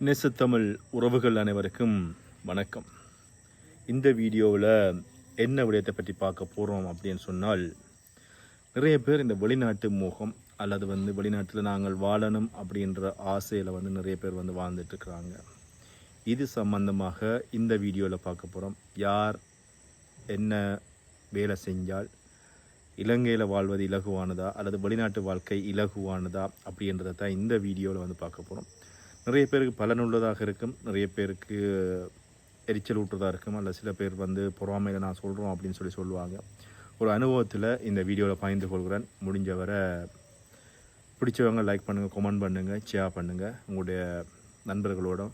நெசத்தமிழ் உறவுகள் அனைவருக்கும் வணக்கம். இந்த வீடியோவில் என்ன விடயத்தை பற்றி பார்க்க போகிறோம் அப்படின்னு சொன்னால் நிறைய பேர் இந்த வெளிநாட்டு மோகம் அல்லது வந்து வெளிநாட்டில் நாங்கள் வாழணும் அப்படின்ற ஆசையில் வந்து நிறைய பேர் வந்து வாழ்ந்துட்டுருக்குறாங்க இது சம்பந்தமாக இந்த வீடியோவில் பார்க்க போகிறோம் யார் என்ன வேலை செஞ்சால் இலங்கையில் வாழ்வது இலகுவானதா அல்லது வெளிநாட்டு வாழ்க்கை இலகுவானதா அப்படின்றத தான் இந்த வீடியோவில் வந்து பார்க்க போகிறோம் நிறைய பேருக்கு பலனுள்ளதாக இருக்கும். நிறைய பேருக்கு எரிச்சல் ஊட்டுறதாக இருக்கும். அல்ல சில பேர் வந்து பொறாமையில் நான் சொல்கிறோம் அப்படின்னு சொல்லி சொல்லுவாங்க. ஒரு அனுபவத்தில் இந்த வீடியோவில் பகிர்ந்து கொள்கிறேன். முடிஞ்சவரை பிடிச்சவங்க லைக் பண்ணுங்கள் கமெண்ட் பண்ணுங்கள் ஷேர் பண்ணுங்கள் உங்களுடைய நண்பர்களோட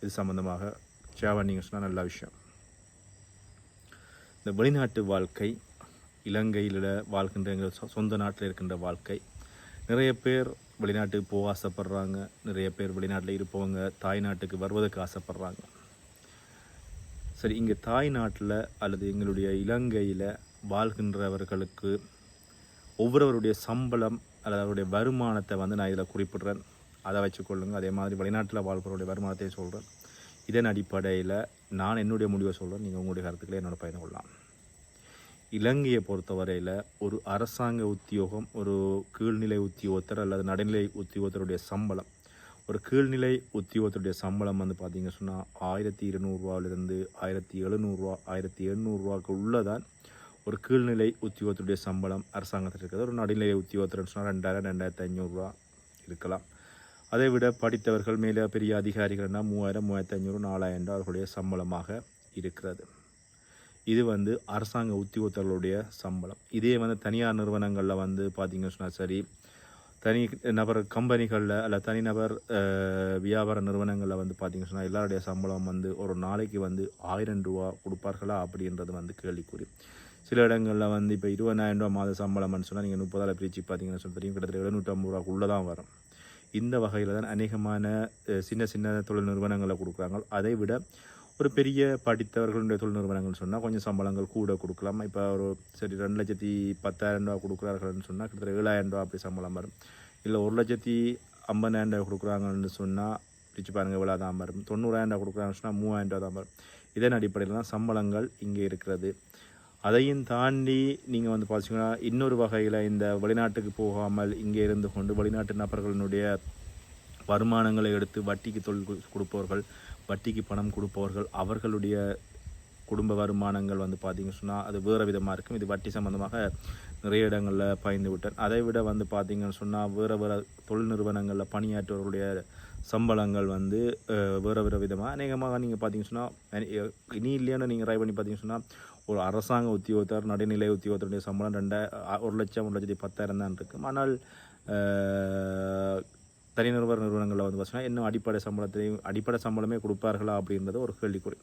இது சம்மந்தமாக ஷேர் பண்ணிங்க சொன்னால் நல்ல விஷயம். இந்த வெளிநாட்டு வாழ்க்கை இலங்கையில் வாழ்கின்ற எங்கள் சொ- சொந்த நாட்டில் இருக்கின்ற வாழ்க்கை நிறைய பேர் வெளிநாட்டுக்கு போக ஆசைப்படுறாங்க. நிறைய பேர் வெளிநாட்டில் இருப்பவங்க தாய் நாட்டுக்கு வருவதற்கு ஆசைப்படுறாங்க. சரி இங்கே தாய் நாட்டில் அல்லது எங்களுடைய இலங்கையில் வாழ்கின்றவர்களுக்கு ஒவ்வொருவருடைய சம்பளம் அல்லது அவருடைய வருமானத்தை வந்து நான் இதில் குறிப்பிட்றேன். அதை வச்சுக்கொள்ளுங்க அதே மாதிரி வெளிநாட்டில் வாழ்கிறவருடைய வருமானத்தை சொல்கிறேன் இதன் அடிப்படையில் நான் என்னுடைய முடிவை சொல்கிறேன் நீங்கள் உங்களுடைய கருத்துக்களை என்னோட பயந்து கொள்ளலாம். இலங்கையை பொறுத்தவரையில் ஒரு அரசாங்க உத்தியோகம் ஒரு கீழ்நிலை உத்தியோகத்தர் அல்லது நடுநிலை உத்தியோகத்தருடைய சம்பளம். ஒரு கீழ்நிலை உத்தியோகத்தருடைய சம்பளம் வந்து பார்த்தீங்க சொன்னால் ஆயிரத்தி இருநூறுவாவிலிருந்து ஆயிரத்தி எழுநூறுவா ஆயிரத்தி எண்ணூறுரூவாக்கு உள்ளதான் ஒரு கீழ்நிலை உத்தியோகத்துடைய சம்பளம் அரசாங்கத்தில் இருக்கிறது ஒரு நடுநிலை உத்தியோகத்தர் சொன்னால் ரெண்டாயிரம் ரெண்டாயிரத்தி ஐநூறுரூவா இருக்கலாம். அதை விட படித்தவர்கள் மேலே பெரிய அதிகாரிகள்னால் மூவாயிரம் மூவாயிரத்தி ஐநூறு நாலாயிரம் அவர்களுடைய சம்பளமாக இருக்கிறது. இது வந்து அரசாங்க உத்தியோகத்தர்களுடைய சம்பளம். இதே வந்து தனியார் நிறுவனங்களில் வந்து பார்த்தீங்கன்னு சொன்னால் சரி தனி நபர் கம்பெனிகளில் அல்ல தனிநபர் வியாபார நிறுவனங்களில் வந்து பார்த்திங்கன்னு சொன்னால் எல்லாருடைய சம்பளம் வந்து ஒரு நாளைக்கு வந்து ஆயிரம் ரூபா கொடுப்பார்களா அப்படின்றது வந்து கேள்விக்குறி. சில இடங்களில் வந்து இப்போ இருபதாயிரம் ரூபா மாத சம்பளம்னு சொன்னால் நீங்கள் முப்பதாயிரம் பிரித்து பார்த்தீங்கன்னு சொல்லி தெரியும் கிட்டத்தட்ட எழுநூற்றம்பது ரூபாக்குள்ளே தான் வரும். இந்த வகையில் தான் அநேகமான சின்ன சின்ன தொழில் நிறுவனங்களை கொடுக்குறாங்க. அதை விட ஒரு பெரிய படித்தவர்களுடைய தொழில் நிறுவனங்கள்னு சொன்னால் கொஞ்சம் சம்பளங்கள் கூட கொடுக்கலாம். இப்போ ஒரு சரி ரெண்டு லட்சத்தி பத்தாயிரம் ரூபா கொடுக்குறார்கள்னு சொன்னால் கிட்டத்தட்ட ஏழாயிரம் ரூபா அப்படி சம்பளம் வரும். இல்லை ஒரு லட்சத்தி ஐம்பதாயிரம் ரூபா கொடுக்குறாங்கன்னு சொன்னால் பிரித்து பாருங்கள் இவ்வளோ தான் வரும். தொண்ணூறாயிரம் ரூபா கொடுக்குறாங்கன்னு சொன்னால் மூவாயிரம் ரூபா தான் வரும். இதன் அடிப்படையில் தான் சம்பளங்கள் இங்கே இருக்கிறது. அதையும் தாண்டி நீங்கள் வந்து பார்த்தீங்கன்னா இன்னொரு வகையில் இந்த வெளிநாட்டுக்கு போகாமல் இங்கே இருந்து கொண்டு வெளிநாட்டு நபர்களினுடைய வருமானங்களை எடுத்து வட்டிக்கு தொழில் கொடுப்பவர்கள் வட்டிக்கு பணம் கொடுப்பவர்கள் அவர்களுடைய குடும்ப வருமானங்கள் வந்து பார்த்திங்க சொன்னால் அது வேறு விதமாக இருக்கும். இது வட்டி சம்மந்தமாக நிறைய இடங்களில் பயந்து விட்டேன் அதை விட வந்து பார்த்தீங்கன்னு சொன்னால் வேறு வேறு தொழில் நிறுவனங்களில் பணியாற்றுவர்களுடைய சம்பளங்கள் வந்து வேறு வேறு விதமாக அநேகமாக நீங்கள் பார்த்தீங்க சொன்னால் இனி இல்லையானு நீங்கள் ட்ரை பண்ணி பார்த்தீங்கன்னு சொன்னால் ஒரு அரசாங்க உத்தியோகத்தர் நடுநிலை உத்தியோகத்தருடைய சம்பளம் ரெண்டா ஒரு லட்சம் ஒரு லட்சத்தி பத்தாயிரம் தான் இருக்கும். ஆனால் தனிநபர் நிறுவனங்களில் வந்து பார்த்தீங்கன்னா இன்னும் அடிப்படை சம்பளத்தையும் அடிப்படை சம்பளமே கொடுப்பார்களா அப்படின்றது ஒரு கேள்விக்குறி.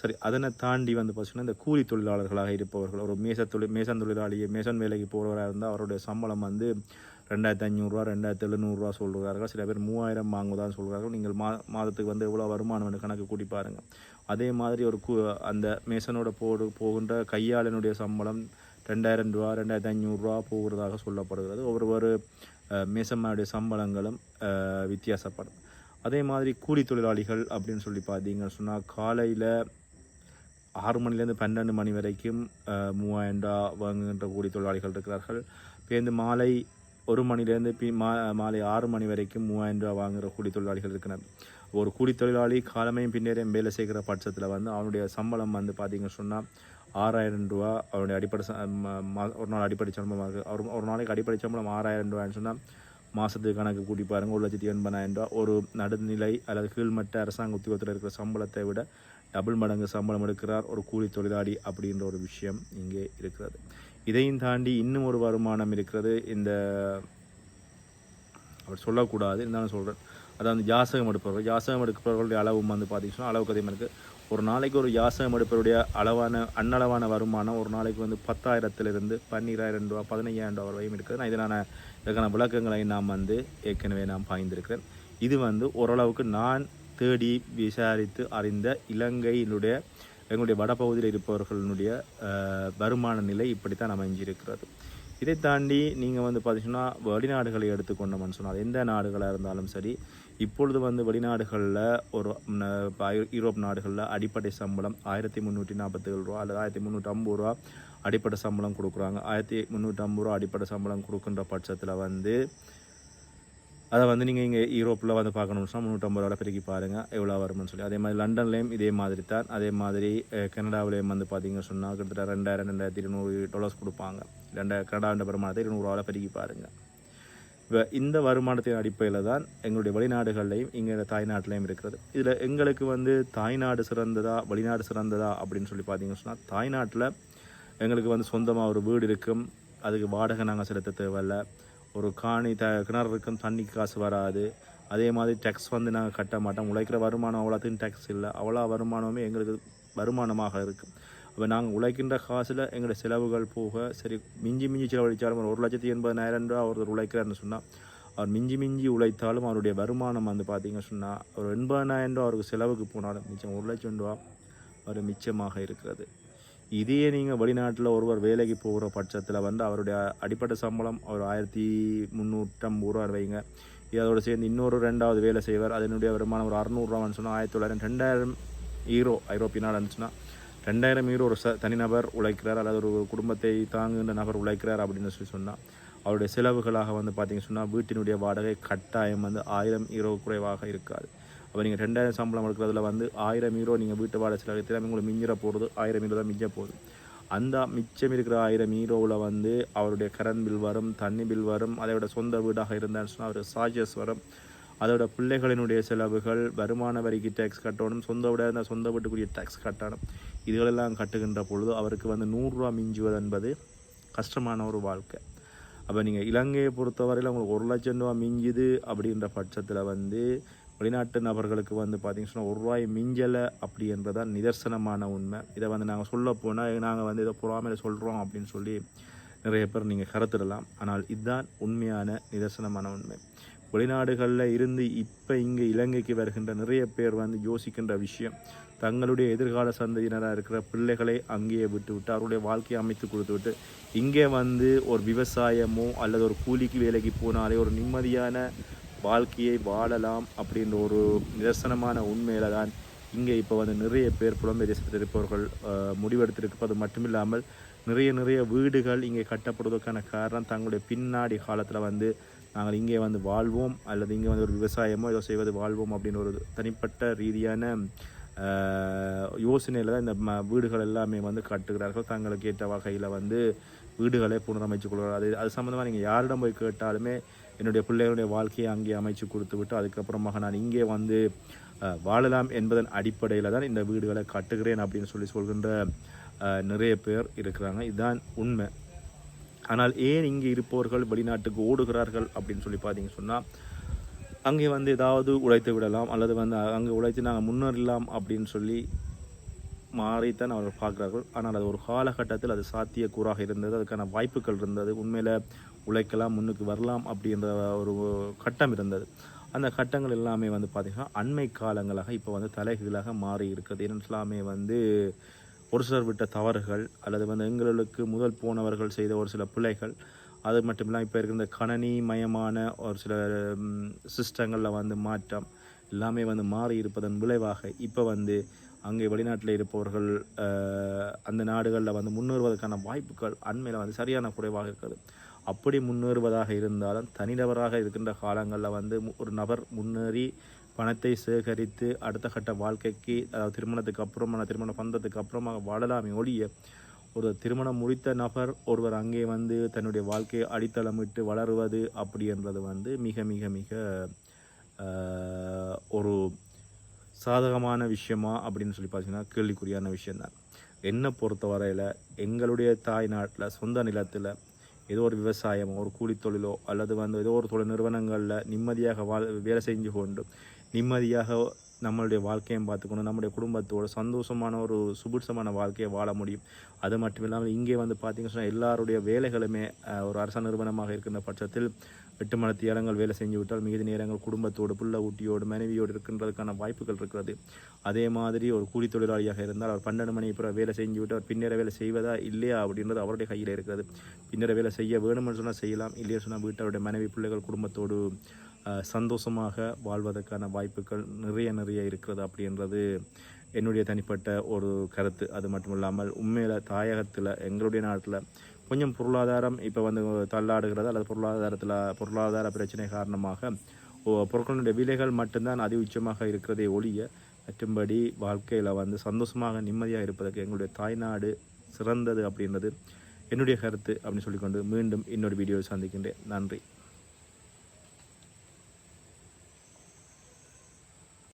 சரி அதனை தாண்டி வந்து பார்த்தீங்கன்னா இந்த கூலி தொழிலாளர்களாக இருப்பவர்கள் ஒரு மேச தொழில் மேசன் தொழிலாளி மேசன் வேலைக்கு போகிறவராக இருந்தால் அவருடைய சம்பளம் வந்து ரெண்டாயிரத்தி ஐநூறுரூவா ரெண்டாயிரத்தி எழுநூறுரூவா சொல்கிறார்கள் சில பேர் மூவாயிரம் வாங்குவதான்னு சொல்கிறார்கள் நீங்கள் மா மாதத்துக்கு வந்து எவ்வளோ வருமானம் கணக்கு கூட்டி பாருங்கள் அதே மாதிரி ஒரு கு அந்த மேசனோட போடு போகின்ற கையாளனுடைய சம்பளம் ரெண்டாயிரம் ரூபா ரெண்டாயிரத்தி ஐநூறுரூவா போகிறதாக சொல்லப்படுகிறது. ஒவ்வொரு ஒரு சம்பளங்களும் வித்தியாசப்படும். அதே மாதிரி கூலி தொழிலாளிகள் அப்படின்னு சொல்லி பார்த்தீங்கன்னு சொன்னால் காலையில் ஆறு மணிலேருந்து பன்னெண்டு மணி வரைக்கும் மூவாயிரம் ரூபா வாங்குகின்ற கூலி தொழிலாளிகள் இருக்கிறார்கள். பேருந்து மாலை ஒரு மணிலேருந்து பி மா மாலை ஆறு மணி வரைக்கும் மூவாயிரம் ரூபா வாங்குகிற கூலி தொழிலாளிகள் இருக்கிறார். ஒரு கூலி தொழிலாளி காலமையும் பின்னேறையும் வேலை செய்கிற பட்சத்தில் வந்து அவனுடைய சம்பளம் வந்து பார்த்தீங்கன்னு சொன்னால் ஆறாயிரம் ரூபா அவனுடைய அடிப்படை ச- மா- ஒரு நாள் அடிப்படை சம்பளமாக ஒரு ஒரு நாளைக்கு அடிப்படை சம்பளம் ஆறாயிரம் ரூபான்னு சொன்னால் மாதத்துக்கு கணக்கு கூட்டி பாருங்கள் ஒரு லட்சத்தி எண்பதாயிரம் ரூபா ஒரு நடுநிலை அல்லது கீழ்மட்ட அரசாங்க உத்தியோகத்தில் இருக்கிற சம்பளத்தை விட டபுள் மடங்கு சம்பளம் எடுக்கிறார் ஒரு கூலி தொழிலாளி அப்படின்ற ஒரு விஷயம் இங்கே இருக்கிறது. இதையும் தாண்டி இன்னும் ஒரு வருமானம் இருக்கிறது. இந்த அவர் சொல்லக்கூடாது. இருந்தாலும் சொல்கிறேன் அதாவது ஜாசகம் எடுப்பவர்கள் ஜாசகம் எடுப்பவர்களுடைய அளவும் வந்து பார்த்தீங்கன்னா அளவுக்கு அதிகமாக இருக்குது ஒரு நாளைக்கு ஒரு யாசகம் எடுப்பவருடைய அளவான அன்னளவான வருமானம் ஒரு நாளைக்கு வந்து பத்தாயிரத்திலிருந்து பன்னிராயிரம் ரூபா பதினையாயிரம் ரூபா வரையும் இருக்குது. நான் இதனான இதற்கான விளக்கங்களை நாம் வந்து ஏற்கனவே நாம் பாய்ந்திருக்கிறேன். இது வந்து ஓரளவுக்கு நான் தேடி விசாரித்து அறிந்த இலங்கையினுடைய எங்களுடைய வடபகுதியில் இருப்பவர்களுடைய வருமான நிலை இப்படித்தான் அமைஞ்சிருக்கிறது. இதை தாண்டி நீங்கள் வந்து பார்த்தீங்கன்னா வெளிநாடுகளை எடுத்துக்கொண்டோம்னு சொன்னால் எந்த நாடுகளாக இருந்தாலும் சரி இப்பொழுது வந்து வெளிநாடுகளில் ஒரு யூரோப் நாடுகளில் அடிப்படை சம்பளம் ஆயிரத்தி முந்நூற்றி நாற்பத்தேழு ரூபா அல்லது ஆயிரத்தி முந்நூற்றி ஐம்பது ரூபா அடிப்படை சம்பளம் கொடுக்குறாங்க. ஆயிரத்தி முந்நூற்றி ஐம்பது ரூபா அடிப்படை சம்பளம் கொடுக்குன்ற பட்சத்தில் வந்து அதை வந்து நீங்கள் இங்கே யூரோப்பில் வந்து பார்க்கணும்னு சொன்னால் முந்நூற்றம்பது ரூபா பெருக்கி பாருங்கள் எவ்வளோ வரும்னு சொல்லி. அதே மாதிரி லண்டன்லேயும் இதே மாதிரி தான். அதே மாதிரி கனடாவிலேயும் வந்து பார்த்தீங்கன்னு சொன்னால் கிட்டத்தட்ட ரெண்டாயிரம் ரெண்டாயிரத்தி இருநூறு டாலர்ஸ் கொடுப்பாங்க. ரெண்டாயிரம் கனடாவின் வருமானத்தை இருநூறுவாவில் பெருக்கி பாருங்கள் இப்போ இந்த வருமானத்தின் அடிப்படையில் தான் எங்களுடைய வெளிநாடுகள்லையும் இங்கே தாய்நாட்டிலையும் இருக்கிறது. இதில் எங்களுக்கு வந்து தாய்நாடு சிறந்ததா வெளிநாடு சிறந்ததா அப்படின்னு சொல்லி பார்த்தீங்கன்னு சொன்னால் தாய்நாட்டில் எங்களுக்கு வந்து சொந்தமாக ஒரு வீடு இருக்கும். அதுக்கு வாடகை நாங்கள் செலுத்த தேவையில்ல. ஒரு காணி த கிணறு இருக்கும் தண்ணிக்கு காசு வராது. அதே மாதிரி டேக்ஸ் வந்து நாங்கள் கட்ட மாட்டோம். உழைக்கிற வருமானம் அவ்வளோத்தையும் டேக்ஸ் இல்லை. அவ்வளோ வருமானமே எங்களுக்கு வருமானமாக இருக்குது அப்போ நாங்கள் உழைக்கின்ற காசில் எங்களோட செலவுகள் போக சரி மிஞ்சி மிஞ்சி செலவழித்தாலும் ஒரு லட்சத்தி எண்பதாயிரம் ரூபா ஒருத்தர் உழைக்கிறாருன்னு சொன்னால் அவர் மிஞ்சி மிஞ்சி உழைத்தாலும் அவருடைய வருமானம் வந்து பார்த்தீங்க சொன்னால் ஒரு எண்பதாயிரம் ரூபா அவருக்கு செலவுக்கு போனாலும் மிச்சம் ஒரு லட்சம் ரூபா ஒரு மிச்சமாக இருக்கிறது இதையே நீங்கள் வெளிநாட்டில் ஒருவர் வேலைக்கு போகிற பட்சத்தில் வந்து அவருடைய அடிப்படை சம்பளம் ஒரு ஆயிரத்தி முந்நூற்றம்பது ரூபா வைங்க இது சேர்ந்து இன்னொரு ரெண்டாவது வேலை செய்வார் அதனுடைய வருமானம் ஒரு அறநூறுவான்னு சொன்னால் ஆயிரத்தி தொள்ளாயிரம் ரெண்டாயிரம் ஈரோ ஐரோப்பிய நாடுன்னு சொன்னால் ரெண்டாயிரம் ஈரோ ஒரு ச தனிநபர் உழைக்கிறார் அல்லது ஒரு குடும்பத்தை தாங்குகின்ற நபர் உழைக்கிறார் அப்படின்னு சொல்லி சொன்னால் அவருடைய செலவுகளாக வந்து பார்த்தீங்க சொன்னால் வீட்டினுடைய வாடகை கட்டாயம் வந்து ஆயிரம் ஈரோ குறைவாக இருக்காது. அப்போ நீங்கள் ரெண்டாயிரம் சம்பளம் எடுக்கிறதுல வந்து ஆயிரம் ஈரோ நீங்கள் வீட்டு வாடகை செலவழித்தால் உங்களுக்கு மிஞ்சிற போகிறது ஆயிரம் ஈரோ தான் மிஞ்ச போகுது. அந்த மிச்சம் இருக்கிற ஆயிரம் ஈரோவில் வந்து அவருடைய கரண்ட் பில் வரும் தண்ணி பில் வரும் அதை விட சொந்த வீடாக இருந்தான்னு சொன்னால் அவருக்கு சார்ஜஸ் வரும். அதோட பிள்ளைகளினுடைய செலவுகள் வருமான வரிக்கு டேக்ஸ் கட்டணும் சொந்த வீடாக இருந்தால் சொந்த வீட்டுக்குரிய டேக்ஸ் கட்டணும். இதுகளெல்லாம் கட்டுகின்ற பொழுது அவருக்கு வந்து நூறுரூவா மிஞ்சுவது என்பது கஷ்டமான ஒரு வாழ்க்கை. அப்போ நீங்கள் இலங்கையை பொறுத்தவரையில் உங்களுக்கு ஒரு லட்சம் ரூபா மிஞ்சுது அப்படின்ற பட்சத்தில் வந்து வெளிநாட்டு நபர்களுக்கு வந்து பார்த்தீங்கன்னா ஒரு ரூபாய் மிஞ்சலை அப்படின்றதான் நிதர்சனமான உண்மை. இதை வந்து நாங்கள் சொல்ல போனால் நாங்கள் வந்து இதை பொறாமையில் சொல்கிறோம் அப்படின்னு சொல்லி நிறைய பேர் நீங்கள் கருத்திடலாம். ஆனால் இதுதான் உண்மையான நிதர்சனமான உண்மை. வெளிநாடுகளில் இருந்து இப்போ இங்கே இலங்கைக்கு வருகின்ற நிறைய பேர் வந்து யோசிக்கின்ற விஷயம். தங்களுடைய எதிர்கால சந்ததியினராக இருக்கிற பிள்ளைகளை அங்கேயே விட்டு விட்டு அவருடைய வாழ்க்கையை அமைத்து கொடுத்து விட்டு இங்கே வந்து ஒரு விவசாயமோ அல்லது ஒரு கூலிக்கு வேலைக்கு போனாலே ஒரு நிம்மதியான வாழ்க்கையை வாழலாம் அப்படின்ற ஒரு நிதர்சனமான உண்மையில தான் இங்கே இப்போ வந்து நிறைய பேர் புலம்பெயர் தேசத்தில் இருப்பவர்கள் முடிவெடுத்திருப்பது முடிவெடுத்திருப்பது மட்டுமில்லாமல் நிறைய நிறைய வீடுகள் இங்கே கட்டப்படுவதற்கான காரணம் தங்களுடைய பின்னாடி காலத்தில் வந்து நாங்கள் இங்கே வந்து வாழ்வோம் அல்லது இங்கே வந்து ஒரு விவசாயமோ ஏதோ செய்வது வாழ்வோம் அப்படின்னு ஒரு தனிப்பட்ட ரீதியான யோசனையில் தான் இந்த ம வீடுகள் எல்லாமே வந்து கட்டுகிறார்கள். தங்களுக்கு ஏற்ற வகையில் வந்து வீடுகளை புனரமைச்சு கொள்கிறார் அது அது சம்மந்தமாக நீங்கள் யாரிடம் போய் கேட்டாலுமே என்னுடைய பிள்ளைகளுடைய வாழ்க்கையை அங்கே அமைச்சு கொடுத்து விட்டு அதுக்கப்புறமாக நான் இங்கே வந்து வாழலாம் என்பதன் அடிப்படையில் தான் இந்த வீடுகளை கட்டுகிறேன் அப்படின்னு சொல்லி சொல்கின்ற நிறைய பேர் இருக்கிறாங்க. இதுதான் உண்மை. ஆனால் ஏன் இங்கே இருப்பவர்கள் வெளிநாட்டுக்கு ஓடுகிறார்கள்? அப்படின்னு சொல்லி பார்த்தீங்க சொன்னால் அங்கே வந்து ஏதாவது உழைத்து விடலாம் அல்லது வந்து அங்கே உழைத்து நாங்கள் முன்னேறலாம் அப்படின்னு சொல்லி மாறித்தான் அவர்கள் பார்க்குறார்கள். ஆனால் அது ஒரு காலகட்டத்தில் அது சாத்தியக்கூறாக இருந்தது அதுக்கான வாய்ப்புகள் இருந்தது உண்மையில் உழைக்கலாம் முன்னுக்கு வரலாம் அப்படின்ற ஒரு கட்டம் இருந்தது. அந்த கட்டங்கள் எல்லாமே வந்து பார்த்திங்கன்னா அண்மை காலங்களாக இப்போ வந்து தலைகீழாக மாறி இருக்குது ஏன்னு எல்லாமே வந்து ஒரு சிலர் விட்ட தவறுகள் அல்லது வந்து எங்களுக்கு முதல் போனவர்கள் செய்த ஒரு சில பிழைகள் அது மட்டும் இல்லாமல் இப்போ இருக்கிற இந்த கணனி மயமான ஒரு சில சிஸ்டங்களில் வந்து மாற்றம் எல்லாமே வந்து மாறி இருப்பதன் விளைவாக இப்போ வந்து அங்கே வெளிநாட்டில் இருப்பவர்கள் அந்த நாடுகளில் வந்து முன்னேறுவதற்கான வாய்ப்புகள் அண்மையில் வந்து சரியான குறைவாக இருக்குது. அப்படி முன்னேறுவதாக இருந்தாலும் தனிநபராக இருக்கின்ற காலங்களில் வந்து மு- ஒரு நபர் முன்னேறி பணத்தை சேகரித்து அடுத்த கட்ட வாழ்க்கைக்கு அதாவது திருமணத்துக்கு அப்புறமான திருமண பந்தத்துக்கு அப்புறமாக வாழலாமே ஒழிய ஒரு திருமணம் முடித்த நபர் ஒருவர் அங்கே வந்து தன்னுடைய வாழ்க்கையை அடித்தளமிட்டு வளருவது அப்படின்றது வந்து மிக மிக மிக ஒரு சாதகமான விஷயமா அப்படின்னு சொல்லி பார்த்தீங்கன்னா கேள்விக்குறியான விஷயந்தான் என்னை பொறுத்த வரையில் எங்களுடைய தாய் நாட்டில் சொந்த நிலத்தில் ஏதோ ஒரு விவசாயமோ ஒரு கூலித்தொழிலோ அல்லது வந்து ஏதோ ஒரு தொழில் நிறுவனங்களில் நிம்மதியாக வாழ் வேலை செஞ்சு கொண்டு நிம்மதியாக நம்மளுடைய வாழ்க்கையும் பார்த்துக்கணும். நம்முடைய குடும்பத்தோட சந்தோஷமான ஒரு சுபிட்சமான வாழ்க்கையை வாழ முடியும். அது மட்டும் இல்லாமல் இங்கே வந்து பார்த்தீங்கன்னு சொன்னால் எல்லாருடைய வேலைகளுமே ஒரு அரச நிறுவனமாக இருக்கின்ற பட்சத்தில் எட்டு மணி நேரங்கள் வேலை செஞ்சு விட்டால் மீதி நேரங்கள் குடும்பத்தோடு புள்ள ஊட்டியோடு மனைவியோடு இருக்கின்றதுக்கான வாய்ப்புகள் இருக்கிறது. அதே மாதிரி ஒரு கூலி தொழிலாளியாக இருந்தால் அவர் பன்னெண்டு மணி பிறகு வேலை செஞ்சு விட்டு அவர் பின்னர வேலை செய்வதா இல்லையா அப்படின்றது அவருடைய கையில் இருக்கிறது. பின்னர வேலை செய்ய வேணும்னு சொன்னால் செய்யலாம். இல்லையா சொன்னால் வீட்டருடைய மனைவி பிள்ளைகள் குடும்பத்தோடு சந்தோஷமாக வாழ்வதற்கான வாய்ப்புகள் நிறைய நிறைய இருக்கிறது அப்படின்றது என்னுடைய தனிப்பட்ட ஒரு கருத்து. அது மட்டும் இல்லாமல் உண்மையில் தாயகத்தில் எங்களுடைய நாட்டில் கொஞ்சம் பொருளாதாரம் இப்போ வந்து தள்ளாடுகிறது. அல்லது பொருளாதாரத்தில் பொருளாதார பிரச்சனை காரணமாக பொருட்களுடைய விலைகள் மட்டும்தான் அதி உச்சமாக இருக்கிறதே ஒழிய மற்றும்படி வாழ்க்கையில் வந்து சந்தோஷமாக நிம்மதியாக இருப்பதற்கு எங்களுடைய தாய்நாடு சிறந்தது அப்படின்றது என்னுடைய கருத்து அப்படின்னு சொல்லிக்கொண்டு மீண்டும் இன்னொரு வீடியோவில் சந்திக்கின்றேன். நன்றி.